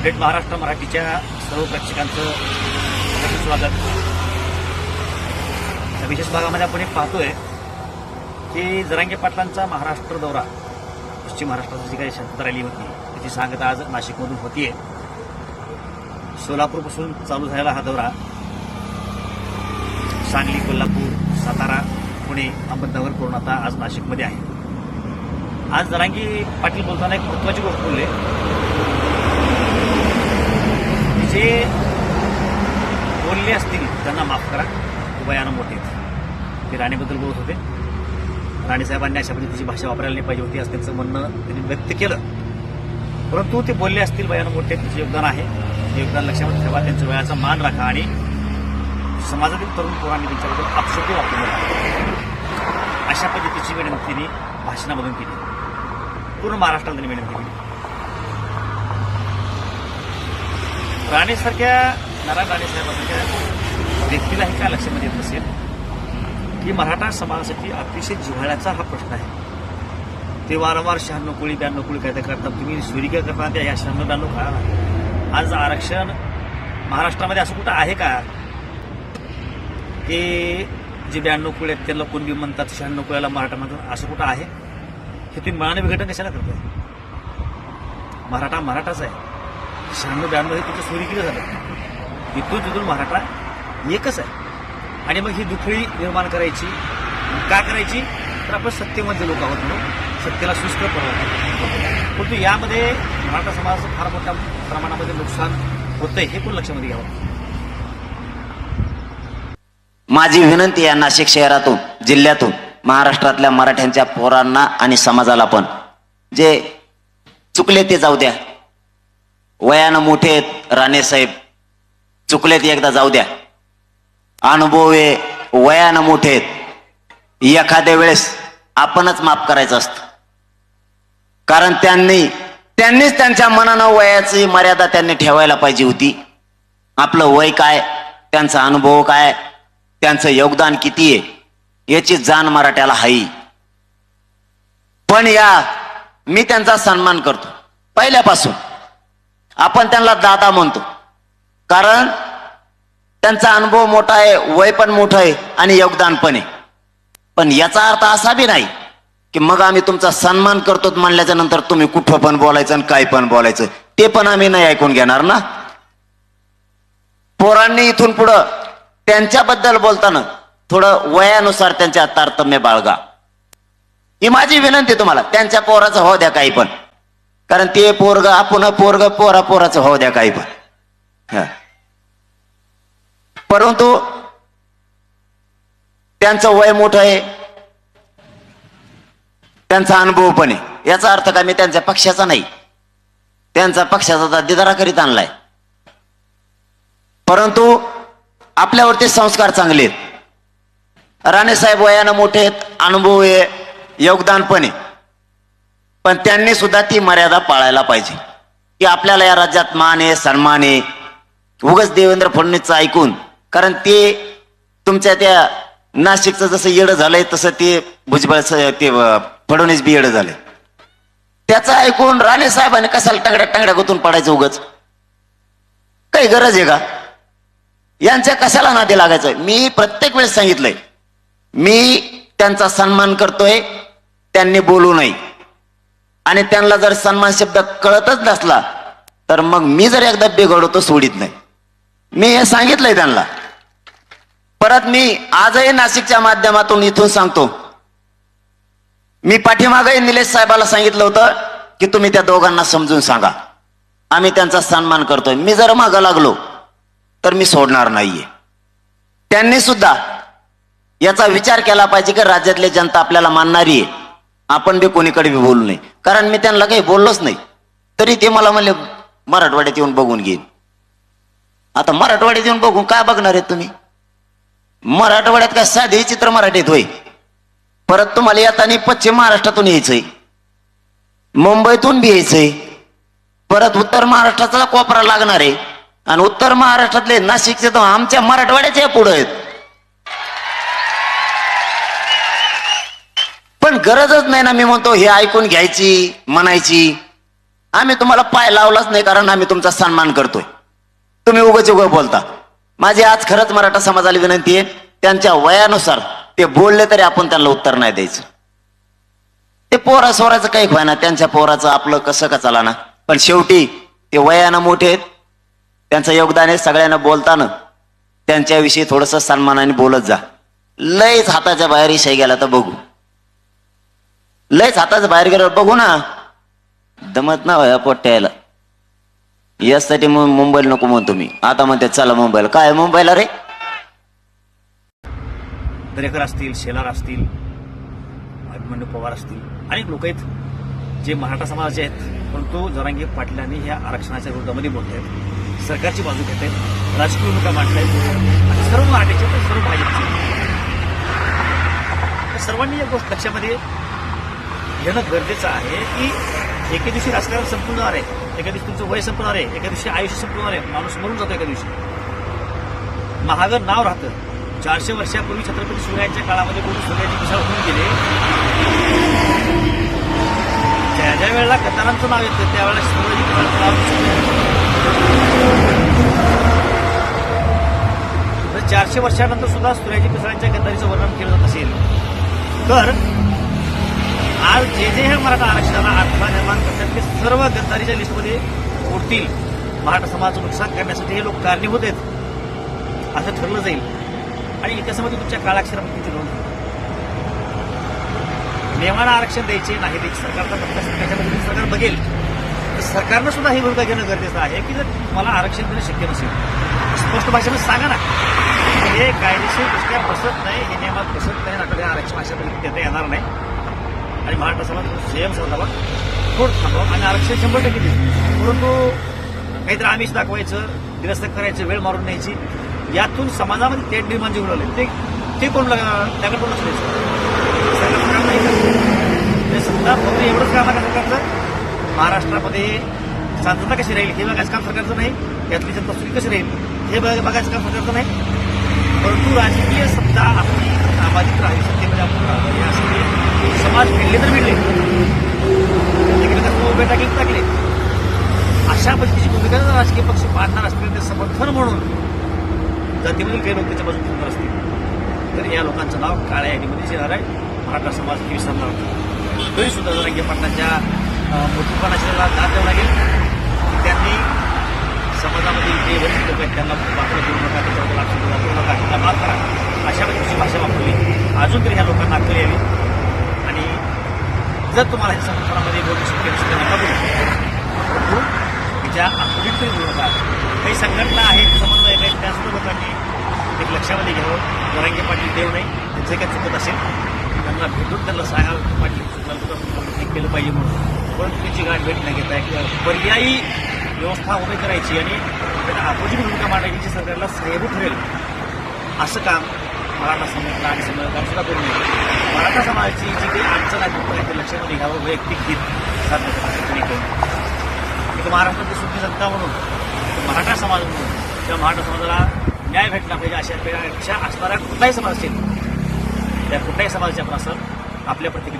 Update Maharashtra मराठीच्या सर्व प्रेक्षकांचं स्वागत. या विशेष भागामध्ये आपण एक पाहतोय की जरांगे पाटलांचा महाराष्ट्र दौरा पश्चिम महाराष्ट्राची जी काही शांतता रॅली होती त्याची सांगता आज नाशिकमधून होतीये. सोलापूरपासून चालू झालेला हा दौरा सांगली कोल्हापूर सातारा पुणे अहमदनगर करून आता आज नाशिकमध्ये आहे. आज जरांगी पाटील बोलताना एक महत्वाची गोष्ट बोलले की जे बोलले असतील त्यांना माफ करा. उभयानं मोठे ते राणेबद्दल बोलत होते. राणेसाहेबांनी अशा पद्धतीची भाषा वापरायला नाही पाहिजे होती असं त्यांचं म्हणणं त्यांनी व्यक्त केलं. परंतु ते बोलले असतील भयानं मोठे त्याचं योगदान आहे. ते योगदान लक्षात ठेवा त्यांच्या वयाचा मान राखा आणि समाजातील तरुण पोरांनी त्यांच्याबद्दल अपशब्द वापरले अशा पद्धतीची विनंती त्यांनी भाषणामधून केली. पूर्ण महाराष्ट्राला त्यांनी विनंती केली. राणेसारख्या नारायण राणेसाहेबांसारख्या व्यक्तीला हे काय लक्षामध्ये येत नसेल? की मराठा समाजासाठी अतिशय जिव्हाळ्याचा हा प्रश्न आहे. ते वारंवार शहाण्णव कोळी ब्याण्णव कोळी काय करतात. तुम्ही सुरिका करता त्या या शहाण्णव ब्याण्णव काळाला. आज आरक्षण महाराष्ट्रामध्ये असं कुठं आहे का? की जे ब्याण्णव कोळी आहेत त्यांना कोण बी म्हणतात शहाण्णव कोळ्याला मराठा म्हणतात असं कुठं आहे? हे तुम्ही मनाने विघटन कशाला करताय? मराठा मराठाच आहे. शहाण्णव ब्याण्णव हे तुमचं सूर्यकिरी झालं इथून तिथून मराठा एकच आहे. आणि मग ही दुखळी निर्माण करायची का करायची? तर आपण सत्तेमध्ये लोक आहोत म्हणून सत्तेला सुस्कर परवा परंतु यामध्ये मराठा समाजाचं फार मोठ्या प्रमाणामध्ये नुकसान होतंय हे पण लक्षामध्ये घ्यावं. माझी विनंती आहे नाशिक शहरातून जिल्ह्यातून महाराष्ट्रातल्या मराठ्यांच्या पोरांना आणि समाजाला पण. जे चुकले ते जाऊ द्या. वयानं मोठे आहेत राणेसाहेब चुकलेत एकदा जाऊ द्या. अनुभव हे वयानं मोठे आहेत. एखाद्या वेळेस आपणच माफ करायचं असतं. कारण त्यांनी त्यांनीच त्यांच्या मनानं वयाची मर्यादा त्यांनी ठेवायला पाहिजे होती. आपलं वय काय त्यांचा अनुभव काय त्यांचं योगदान किती आहे याची जाण मराठ्याला हाई. पण या मी त्यांचा सन्मान करतो. पहिल्यापासून. आपण त्यांना दादा म्हणतो. कारण त्यांचा अनुभव मोठा आहे वय पण मोठं आहे आणि योगदान पण आहे. पण याचा अर्थ असा बी नाही की मग आम्ही तुमचा सन्मान करतो म्हणल्याच्या नंतर तुम्ही कुठं पण बोलायचं आणि काय पण बोलायचं. ते पण आम्ही नाही ऐकून घेणार ना. पोरांनी इथून पुढं त्यांच्याबद्दल बोलताना थोडं वयानुसार त्यांच्या तारतम्य बाळगा. ही माझी विनंती तुम्हाला. त्यांच्या पोराचं हो द्या काही पण. कारण ते पोरग आपण पोरग पोरा पोराचं हो द्या काही पण. हा. परंतु त्यांचं वय मोठं आहे. त्यांचा अनुभव पण आहे. याचा अर्थ काय? मी त्यांच्या पक्षाचा नाही. त्यांचा पक्षाचा दिदारा करीत आणलाय. परंतु आपल्यावरती संस्कार चांगले आहेत. राणेसाहेब वयानं मोठे आहेत. अनुभव आहे. योगदान पण आहे. पण त्यांनी सुद्धा ती मर्यादा पाळायला पाहिजे. की आपल्याला या राज्यात मान आहे सन्मान आहे. उगच देवेंद्र फडणवीसचं ऐकून कारण ते तुमच्या त्या नाशिकचं जसं येडं झालंय तसं ते भुजबळ ते फडणवीस बी येडं झालंय. त्याचं ऐकून राणे साहेबांनी कशाला टंगड्या टंगड्या गुतून पडायचं उगच? काही गरज आहे का? यांच्या कशाला नादी लागायचं? मी प्रत्येक वेळेस सांगितलंय. मी त्यांचा सन्मान करतोय त्यांनी बोलू नये. आणि त्यांना जर सन्मान शब्द कळतच नसला तर मग मी जर एकदा बिघडवतो सोडित नाही. मी हे सांगितलंय त्यांना. परत मी आजही नाशिकच्या माध्यमातून इथून सांगतो. मी पाठीमागही निलेश साहेबाला सांगितलं होतं की तुम्ही त्या दोघांना समजून सांगा. आम्ही त्यांचा सन्मान करतोय. मी जर मागं लागलो तर मी सोडणार नाहीये. त्यांनी सुद्धा याचा विचार केला पाहिजे की राज्यातली जनता आपल्याला मानणारी आहे. आपण बी कोणीकडे बी बोलू नये. कारण मी त्यांना काही बोललोच नाही. तरी ते मला म्हणले मराठवाड्यात येऊन बघून घेईन. आता मराठवाड्यात येऊन बघून काय बघणार आहेत तुम्ही? मराठवाड्यात काय साधे चित्र मराठीत होय. परत तुम्हाला येताना पश्चिम महाराष्ट्रातून यायचंय. मुंबईतून बी यायचंय. परत उत्तर महाराष्ट्राचा कोपरा लागणार आहे. आणि उत्तर महाराष्ट्रातले नाशिकचे तर आमच्या मराठवाड्याच्या पुढे आहेत. पण गरजच नाही ना मी म्हणतो हे ऐकून घ्यायची म्हणायची. आम्ही तुम्हाला पाय लावलाच नाही कारण आम्ही तुमचा सन्मान करतोय. तुम्ही उगच उगं बोलता. माझी आज खरंच मराठा समाजाला विनंती आहे त्यांच्या वयानुसार ते बोलले तरी आपण त्यांना उत्तर नाही द्यायचं. ते पोरा सोराचं काही ना त्यांच्या पोराचं आपलं कसं का चला ना पण शेवटी ते वयानं मोठे आहेत. त्यांचं योगदान आहे सगळ्यांना बोलताना. त्यांच्याविषयी थोडस सन्मानाने बोलत जा. लयच हाताच्या बाहेर इशाई गेला तर बघू. लयच हाताच बाहेर गेल्यावर बघू ना. दमत ना व्हाय पोट्याला. यासाठी मग मुंबईला नको म्हणतो मी आता म्हणते चला मुंबईला. काय मुंबईला रे? दरेकर असतील शेलार असतील अभिमन्यू पवार असतील अनेक लोक आहेत जे मराठा समाजाचे आहेत. परंतु जरांगी पाटलांनी ह्या आरक्षणाच्या विरोधामध्ये बोलत आहेत. सरकारची बाजू घेत आहेत. राजकीय भूमिका मांडत आहेत सर्व मराठीचे तर सर्व भाजपचे. सर्वांनी या गोष्ट लक्षामध्ये घेणं गरजेचं आहे की एके दिवशी राजकारण संपणार आहे एका दिवशी तुमचं वय संपणार आहे एका दिवशी आयुष्य संपणार आहे माणूस मरून जातो एका दिवशी. महागर नाव राहतं. चारशे वर्षापूर्वी छत्रपती शिवरायांच्या काळामध्ये कोणी सूर्याची दिशा होऊन गेले? ज्या ज्या वेळेला कतारांचं नाव येतं त्यावेळेला शिवराजी नाव चारशे वर्षानंतर सुद्धा सूर्याजी पिसळांच्या गद्दारीचं वर्णन केलं जात असेल. तर आज जे जे ह्या मराठा आरक्षणाला अडथळा निर्माण करतात ते सर्व गद्दारीच्या लिस्टमध्ये उठतील मराठा समाजाचं नुकसान करण्यासाठी हे लोक कारणीभूत आहेत. असं ठरलं जाईल. आणि इतिहासामध्ये तुमच्या काळाक्षरामध्ये तुमची नोंद होईल. आरक्षण द्यायचे नाही द्यायचे सरकारचा पत्ता सरकारच्या सरकार बघेल तर सरकारनं सुद्धा ही भूमिका घेणं गरजेचं आहे की जर तुम्हाला आरक्षण देणं शक्य नसेल स्पष्ट भाषेमध्ये सांगा ना. हे कायदेशीरदृष्ट्या बसत नाही हे नियमात बसत नाही आपल्याला आरक्षण अशा पद्धतीने देता येणार नाही. आणि महाराष्ट्र समाज संयम साधावा थोड थांबवा आणि आरक्षण शंभर टक्के देईल परंतु काहीतरी आमिष दाखवायचं निरस्त करायचं वेळ मारून न्यायची. यातून समाजामध्ये थेट निर्माण जे उडवले ते ते कोण त्याकडे कोण लक्ष द्यायचं फक्त एवढंच काम आहे सरकारचं. महाराष्ट्रामध्ये शांतता कशी राहील हे बघायचं काम सरकारचं नाही. यातली जनता सुखी कशी राहील हे बघायचं काम सरकारचं नाही. परंतु राजकीय सत्ता आपली सामाजिक राहील सत्तेमध्ये म्हणजे आपण या यासाठी समाज मिळले तर भिडले. तिकडे तर उभे टाकले टाकले. अशा पद्धतीची भूमिका जर राजकीय पक्ष पाडणार असतील ते समर्थन म्हणून जातीमधील काही लोक त्याच्या बाजून ठेवणार असतील. तर या लोकांचं नाव काळ्या यादीमध्ये येणार आहे. मराठा समाज हे विसरणार होता तरी सुद्धा जरांगे पाटलांच्या मोठेपणाच्या दाद द्यावं लागेल. त्यांनी समाजामध्ये जे वरिष्ठ लोक आहेत त्यांना वापरत करू नका त्याच्यावर लक्ष वापरू नका त्यांना माफ करा. अशा पद्धतीची भाषा वापरली. अजून तरी ह्या लोकांना अक्कल यावी. जर तुम्हाला हे समर्थनामध्ये बोलू शक्य नसेल नका बोलू. परंतु तिच्या आकृतीत तरी बोलू नका काही संघटना आहेत समन्वय आहेत त्या सर्व लोकांनी एक लक्षामध्ये घ्यावं. जरांगे पाटील देव नाही जे काही चुकत असेल त्यांना भेटून त्यांना सांगावं पाटील चुकलं हे केलं पाहिजे म्हणून. पण त्याची गाठ भेट न घेता किंवा पर्यायी व्यवस्था उभी करायची आणि त्यांना अपोजिट भूमिका मांडायची सरकारला सहयोग ठरेल असं काम मराठा संघटना आणि संघटना सुद्धा करू नये मराठा समाजाची जी काही अडचण आहे दुःख आहे ते लक्षामध्ये घ्यावं वैयक्तिक हित साध्य करायचं करून एक महाराष्ट्राची सुखी सत्ता म्हणून मराठा समाज म्हणून किंवा मराठा समाजाला न्याय भेटला पाहिजे अशा अपेक्षा असणाऱ्या कुठलाही समाज असेल त्या कुठल्याही समाजाच्या आपण असं आपल्या प्रतिक्रिया